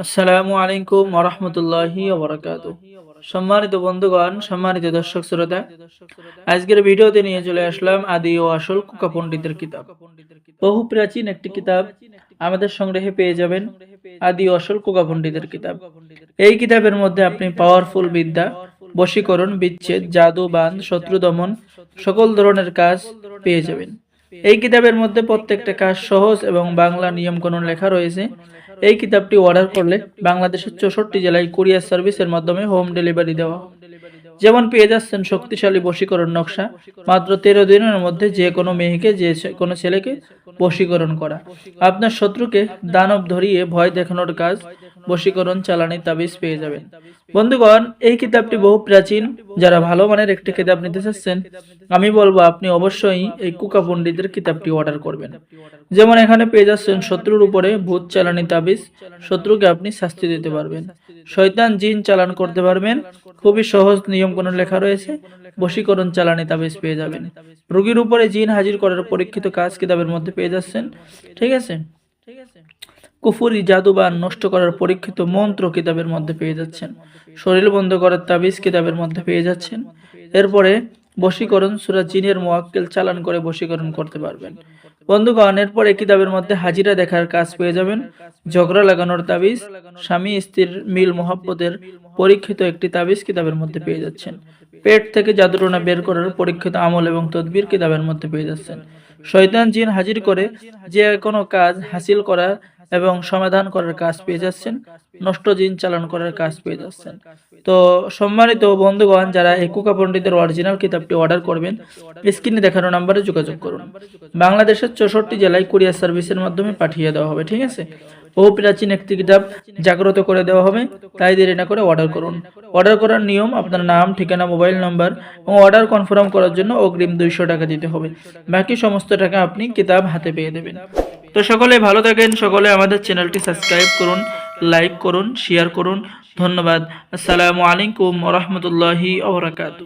আসসালামু আলাইকুম ওরহমতুল্লাহি ওবরাকাতু। সম্মানিত বন্ধুগণ, সম্মানিত দর্শক শ্রোতা, আজকের ভিডিওতে নিয়ে চলে আসলাম আদি ও আসল কুকা পণ্ডিতের কিতাব। বহু প্রাচীন একটি কিতাব আমাদের সংগ্রহে পেয়ে যাবেন আদি ও আসল কুকা পণ্ডিতের কিতাব। এই কিতাবের মধ্যে আপনি পাওয়ারফুল বিদ্যা, বশীকরণ, বিচ্ছেদ, জাদু বান শত্রু দমন সকল ধরনের কাজ পেয়ে যাবেন। এই কিতাবের মধ্যে প্রত্যেকটা কাজ সহজ এবং বাংলা নিয়মকানুন লেখা রয়েছে এই কিতাবটি অর্ডার করলে বাংলাদেশের চৌষট্টি জেলায় কুরিয়ার সার্ভিসের মাধ্যমে হোম ডেলিভারি দেওয়া। যেমন পেয়ে যাচ্ছেন শক্তিশালী বশীকরণ নকশা, মাত্র তেরো দিনের মধ্যে যে কোনো মেয়েকে, যে কোনো ছেলেকে বশীকরণ করা। আপনার শত্রুকে দানব ধরিয়ে ভয় দেখানোর কাজ বশীকরণ, চালানি, তাবিজ পেয়ে যাবেন। বন্ধুগণ, এই কিতাবটি বহু প্রাচীন। যারা ভালো মানের একটি কিতাব নিতে চাচ্ছেন, আমি বলব আপনি অবশ্যই এই কুকা পণ্ডিতের কিতাবটি অর্ডার করবেন। যেমন এখানে পেয়ে যাচ্ছেন শত্রুর উপরে ভূত, চালানি, তাবিজ। শত্রুকে আপনি শাস্তি দিতে পারবেন। শয়তান জিন চালান করতে পারবেন। খুবই সহজ নিয়ম কোনো লেখা রয়েছে, বশীকরণ চালানি তাবিজ পেয়ে যাবেন। রোগীর উপরে জিন হাজির করার পরীক্ষিত কাজ কিতাবের মধ্যে পেয়ে যাচ্ছেন, ঠিক আছে? কুফুরি, জাদু বা নষ্ট করার পরীক্ষিত মন্ত্র কিতাবের মধ্যে পেয়ে যাচ্ছেন। শরীর বন্ধ করার তাবিজ কিতাবের মধ্যে পেয়ে যাচ্ছেন। এরপরে বশীকরণ, সুরা জিনের মোয়াক্কেল চালান করে বশীকরণ করতে পারবেন। বন্ধুগণ, এরপর কিতাবের মধ্যে হাজিরা দেখার কাজ পেয়ে যাবেন। ঝগড়া লাগানোর তাবিজ, স্বামী স্ত্রীর মিল মোহাব্বতের পরীক্ষিত একটি তাবিজ কিতাবের মধ্যে পেয়ে যাচ্ছেন। পেট থেকে জাদুটনা বের করার পরীক্ষিত আমল এবং তদবির কিতাবের মধ্যে পেয়ে যাচ্ছেন। শয়তান জিন হাজির করে যে কোনো কাজ হাসিল করা এবং সমাধান করার কাজ পেয়ে যাচ্ছেন, নষ্ট জিন চালান করার কাজ পেয়ে যাচ্ছেন। তো সম্মানিত বন্ধুগণ, যারা একুকা পণ্ডিতের অরিজিনাল কিতাবটি অর্ডার করবেন স্ক্রিনে দেখানো নাম্বারে যোগাযোগ করুন। বাংলাদেশের চৌষট্টি জেলায় কুরিয়ার সার্ভিসের মাধ্যমে পাঠিয়ে দেওয়া হবে, ঠিক আছে? বহু প্রাচীন একটি কিতাব জাগ্রত করে দেওয়া হবে, তাই দেরি না করে অর্ডার করুন। অর্ডার করার নিয়ম আপনার নাম, ঠিকানা মোবাইল নাম্বার এবং অর্ডার কনফার্ম করার জন্য অগ্রিম দুইশো টাকা দিতে হবে। বাকি সমস্ত টাকা আপনি কিতাব হাতে পেয়ে দেবেন। তো সকলে ভালো থাকেন, সকলে আমাদের চ্যানেলটি সাবস্ক্রাইব করুন লাইক করুন শেয়ার করুন। ধন্যবাদ। আসসালামু আলাইকুম রহমতুল্লাহি ওবরাকাতু